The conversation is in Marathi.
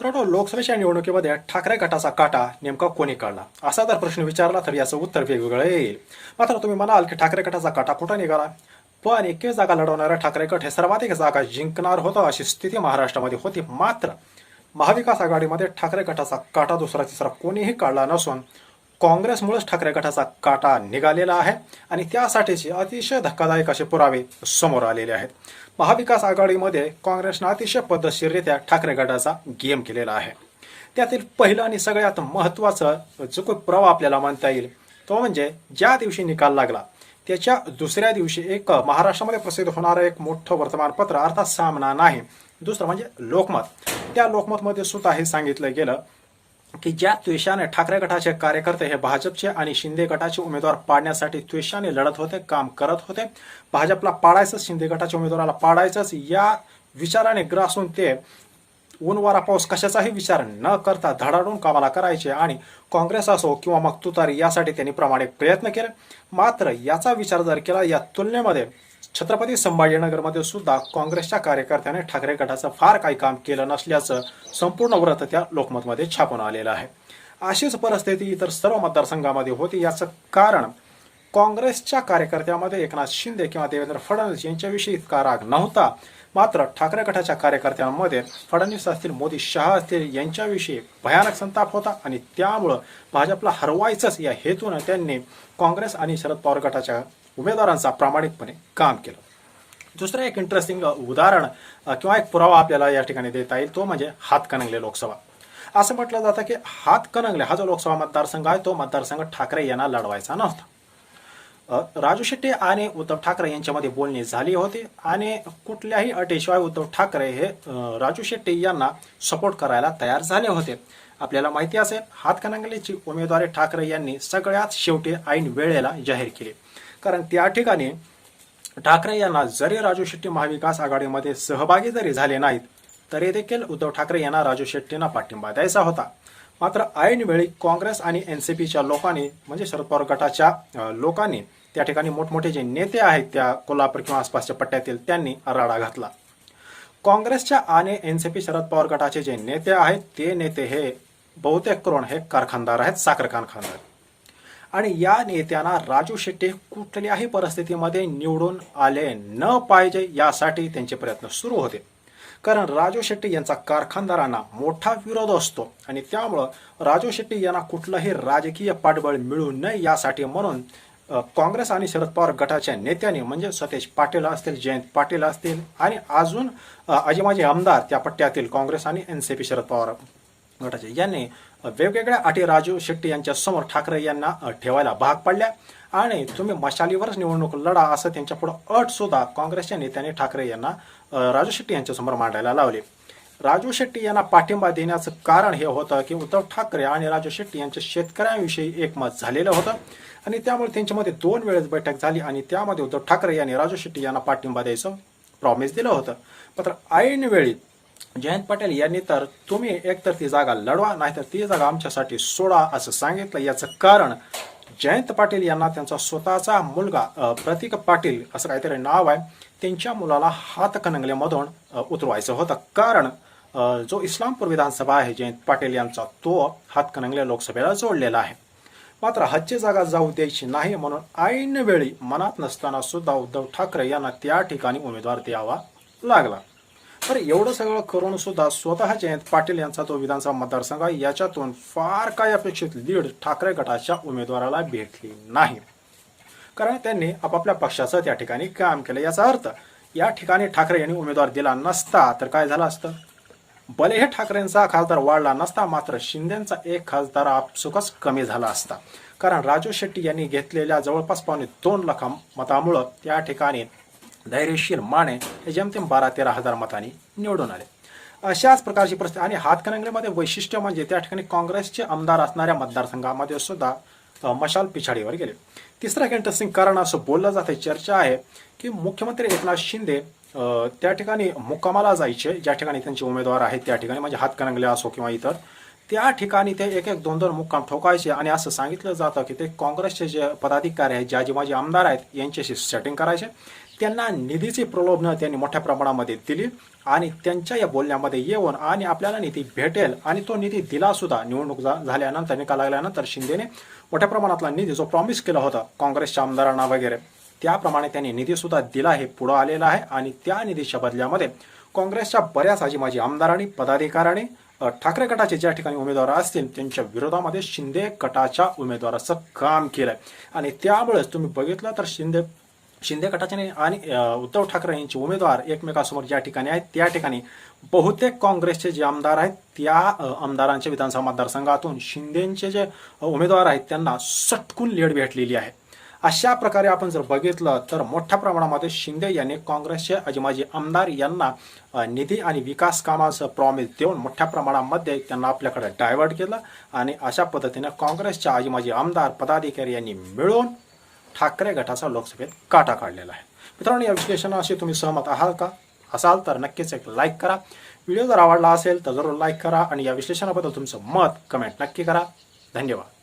मित्रांनो लोकसभेच्या निवडणुकीमध्ये ठाकरे गटाचा काटा नेमका कोणी काढला? असा जर प्रश्न विचारला तर याचं उत्तर वेगवेगळं येईल. मात्र तुम्ही म्हणाल की ठाकरे गटाचा काटा कुठं निघाला? पण एकवीस जागा लढवणारा ठाकरे गट हे सर्वाधिक जागा जिंकणार होतं अशी स्थिती महाराष्ट्रामध्ये होती. मात्र महाविकास आघाडीमध्ये ठाकरे गटाचा काटा दुसरा तिसरा कोणीही काढला नसून काँग्रेसमुळेच ठाकरे गटाचा काटा निघालेला आहे आणि त्यासाठीचे अतिशय धक्कादायक असे पुरावे समोर आलेले आहेत. महाविकास आघाडीमध्ये काँग्रेसनं अतिशय पद्धतशीररित्या ठाकरे गटाचा गेम केलेला आहे. त्यातील पहिलं आणि सगळ्यात महत्त्वाचं जो काही पुरावा आपल्याला मानता येईल तो म्हणजे ज्या दिवशी निकाल लागला त्याच्या दुसऱ्या दिवशी एक महाराष्ट्रामध्ये प्रसिद्ध होणारं एक मोठं वर्तमानपत्र अर्थात सामना नाही दुसरं म्हणजे लोकमत. त्या लोकमतमध्ये सुद्धा हे सांगितलं गेलं की ज्या द्वेषाने ठाकरे गटाचे कार्यकर्ते हे भाजपचे आणि शिंदे गटाचे उमेदवार पाडण्यासाठी द्वेषाने लढत होते काम करत होते भाजपला पाडायचंच शिंदे गटाच्या उमेदवाराला पाडायचंच या विचाराने ग्रासून ते ऊन वारा पाऊस कशाचाही विचार न करता धडाडून कामाला करायचे आणि काँग्रेस असो किंवा मग तुतारी यासाठी त्यांनी प्रामाणिक प्रयत्न केले. मात्र याचा विचार जर केला या तुलनेमध्ये छत्रपती संभाजीनगरमध्ये सुद्धा काँग्रेसच्या कार्यकर्त्याने ठाकरे गटाचं फार काही काम केलं नसल्याचं संपूर्ण व्रत त्या लोकमतमध्ये छापून आलेलं आहे. अशीच परिस्थिती इतर सर्व मतदारसंघामध्ये होती. याचं कारण काँग्रेसच्या कार्यकर्त्यामध्ये एकनाथ शिंदे किंवा देवेंद्र फडणवीस यांच्याविषयी इतका राग नव्हता. मात्र ठाकरे गटाच्या कार्यकर्त्यांमध्ये फडणवीस असतील मोदी शहा असतील यांच्याविषयी भयानक संताप होता आणि त्यामुळं भाजपला हरवायचंच या हेतूनं त्यांनी काँग्रेस आणि शरद पवार गटाच्या उमेदवारांचा प्रामाणिकपणे काम केलं. दुसरं एक इंटरेस्टिंग उदाहरण किंवा एक पुरावा आपल्याला या ठिकाणी देता येईल तो म्हणजे हातकणंगले लोकसभा. असं म्हटलं जातं की हातकणंगले हा जो लोकसभा मतदारसंघ आहे तो मतदारसंघ ठाकरे यांना लढवायचा नव्हता. राजू शेट्टी आणि उद्धव ठाकरे यांच्यामध्ये बोलणी झाली होती आणि कुठल्याही अटीशिवाय उद्धव ठाकरे हे राजू शेट्टी यांना सपोर्ट करायला तयार झाले होते. आपल्याला माहिती असेल हातकणंगलेची उमेदवारी ठाकरे यांनी सगळ्यात शेवटी ऐन वेळेला जाहीर केली. कारण त्या ठिकाणी ठाकरे यांना जरी राजू शेट्टी महाविकास आघाडीमध्ये सहभागी जरी झाले नाहीत तरी देखील उद्धव ठाकरे यांना राजू शेट्टींना पाठिंबा द्यायचा होता. मात्र ऐनवेळी काँग्रेस आणि एनसीपीच्या लोकांनी म्हणजे शरद पवार गटाच्या लोकांनी त्या ठिकाणी मोठमोठे जे नेते आहेत त्या कोल्हापूर किंवा आसपासच्या पट्ट्यातील त्यांनी राडा घातला. काँग्रेसच्या आणि एनसीपी शरद पवार गटाचे जे नेते आहेत ते नेते हे बहुतेक करून हे कारखानदार आहेत साखर कारखानदार. आणि या नेत्यांना राजू शेट्टी कुठल्याही परिस्थितीमध्ये निवडून आले न पाहिजे यासाठी त्यांचे प्रयत्न सुरू होते. कारण राजू शेट्टी यांचा कारखानदारांना मोठा विरोध असतो आणि त्यामुळं राजू शेट्टी यांना कुठलंही राजकीय पाठबळ मिळू नये यासाठी म्हणून काँग्रेस आणि शरद पवार गटाच्या नेत्यांनी म्हणजे सतेज पाटील असतील जयंत पाटील असतील आणि अजून अजिमाजी आमदार त्या पट्ट्यातील काँग्रेस आणि N C P Sharad Pawar गटाचे. यांनी वेगवेगळ्या अटी राजू शेट्टी यांच्या समोर ठाकरे यांना ठेवायला भाग पाडल्या. आणि तुम्ही मशालीवरच निवडणूक लढा असं त्यांच्या पुढे अट सुद्धा काँग्रेसच्या नेत्यांनी ठाकरे यांना राजू शेट्टी यांच्या समोर मांडायला लावले. राजू शेट्टी यांना पाठिंबा देण्याचं कारण हे होतं की उद्धव ठाकरे आणि राजू शेट्टी यांच्या शेतकऱ्यांविषयी एकमत झालेलं होतं. आणि त्यामुळे त्यांच्यामध्ये दोन वेळेस बैठक झाली आणि त्यामध्ये उद्धव ठाकरे यांनी राजू शेट्टी यांना पाठिंबा द्यायचं प्रॉमिस दिलं होतं. मात्र ऐनवेळी जयंत पाटील यांनी तर तुम्ही एकतर ती जागा लढवा नाहीतर ती जागा आमच्यासाठी सोडा असं सांगितलं. याचं कारण जयंत पाटील यांना त्यांचा स्वतःचा मुलगा प्रतीक पाटील असं काहीतरी नाव आहे. त्यांच्या मुलाला हातकणंगलेमधून उतरवायचं होतं. कारण जो इस्लामपूर विधानसभा आहे जयंत पाटील यांचा तो हातकणंगले लोकसभेला जोडलेला आहे. मात्र हजची जागा जाऊ द्यायची नाही म्हणून ऐनवेळी मनात नसताना सुद्धा उद्धव ठाकरे यांना त्या ठिकाणी उमेदवार द्यावा लागला. तर एवढं सगळं करून सुद्धा स्वतः जयंत पाटील यांचा तो विधानसभा मतदारसंघ आहे. याच्यातून फार काही अपेक्षित लीड ठाकरे गटाच्या उमेदवाराला भेटली नाही. कारण त्यांनी आपापल्या पक्षाचं त्या ठिकाणी काम केलं. याचा अर्थ या ठिकाणी ठाकरे यांनी उमेदवार दिला नसता तर काय झालं असतं? भले हे ठाकरेंचा खासदार वाढला नसता मात्र शिंदेचा एक खासदार आपसुकच कमी झाला असता. कारण राजू शेट्टी यांनी घेतलेल्या जवळपास पावणे दोन लाख मतामुळं त्या ठिकाणी धैर्यशील माने हे जेमतेम बारा तेरा हजार मतांनी निवडून आले. अशाच प्रकारची परिस्थिती आणि हातकणंगलेमध्ये वैशिष्ट्य म्हणजे त्या ठिकाणी काँग्रेसचे आमदार असणाऱ्या मतदारसंघामध्ये सुद्धा मशाल पिछाडीवर गेले. तिसरं एक इंटरेस्टिंग कारण असं बोललं जाते चर्चा आहे की मुख्यमंत्री एकनाथ शिंदे त्या ठिकाणी मुक्कामाला जायचे ज्या ठिकाणी त्यांचे उमेदवार आहेत त्या ठिकाणी म्हणजे हातकणंगले असो किंवा इतर त्या ठिकाणी ते एक एक दोन दोन मुक्काम ठोकायचे. आणि असं सांगितलं जातं की ते काँग्रेसचे जे पदाधिकारी आहेत ज्या जे माझे आमदार आहेत यांच्याशी सेटिंग करायचे. त्यांना निधीची प्रलोभनं त्यांनी मोठ्या प्रमाणामध्ये दिली आणि त्यांच्या या बोलण्यामध्ये येऊन आणि आपल्याला निधी भेटेल आणि तो निधी दिला सुद्धा निवडणूक झा- झाल्यानंतर निकाल लागल्यानंतर शिंदेने मोठ्या प्रमाणातला निधी जो प्रॉमिस केला होता काँग्रेसच्या आमदारांना वगैरे त्याप्रमाणे त्यांनी निधी सुद्धा दिला आहे पुढं आलेला आहे आणि त्या निधीच्या बदल्यामध्ये काँग्रेसच्या बऱ्याच आजी माजी आमदारांनी पदाधिकाऱ्यांनी ठाकरे गटाचे ज्या ठिकाणी उमेदवार असतील त्यांच्या विरोधामध्ये शिंदे गटाच्या उमेदवाराचं काम केलंय. आणि त्यामुळेच तुम्ही बघितलं तर शिंदे शिंदे गटाचे आणि उद्धव ठाकरे यांचे उमेदवार एकमेकांसमोर ज्या ठिकाणी आहेत त्या ठिकाणी बहुतेक काँग्रेसचे जे आमदार आहेत त्या आमदारांच्या विधानसभा मतदारसंघातून शिंदेचे जे उमेदवार आहेत त्यांना सटकून लीड भेटलेली आहे. अशा प्रकारे आपण जर बघितलं तर मोठ्या प्रमाणामध्ये शिंदे यांनी काँग्रेसचे अजिमाजी आमदार यांना निधी आणि विकास कामाचं प्रॉमिस देऊन मोठ्या प्रमाणामध्ये त्यांना आपल्याकडे डायव्हर्ट केलं आणि अशा पद्धतीने काँग्रेसच्या अजिमाजी आमदार पदाधिकारी यांनी मिळून ठाकरे गटाचा लोकसभेत काटा काढलेला आहे. मित्रांनो या विश्लेषणाशी तुम्ही सहमत आहात का? असाल तर नक्कीच एक लाईक करा. व्हिडिओ जर आवडला असेल तर जरूर लाईक करा आणि या विश्लेषणाबद्दल तुमचं मत कमेंट नक्की करा. धन्यवाद.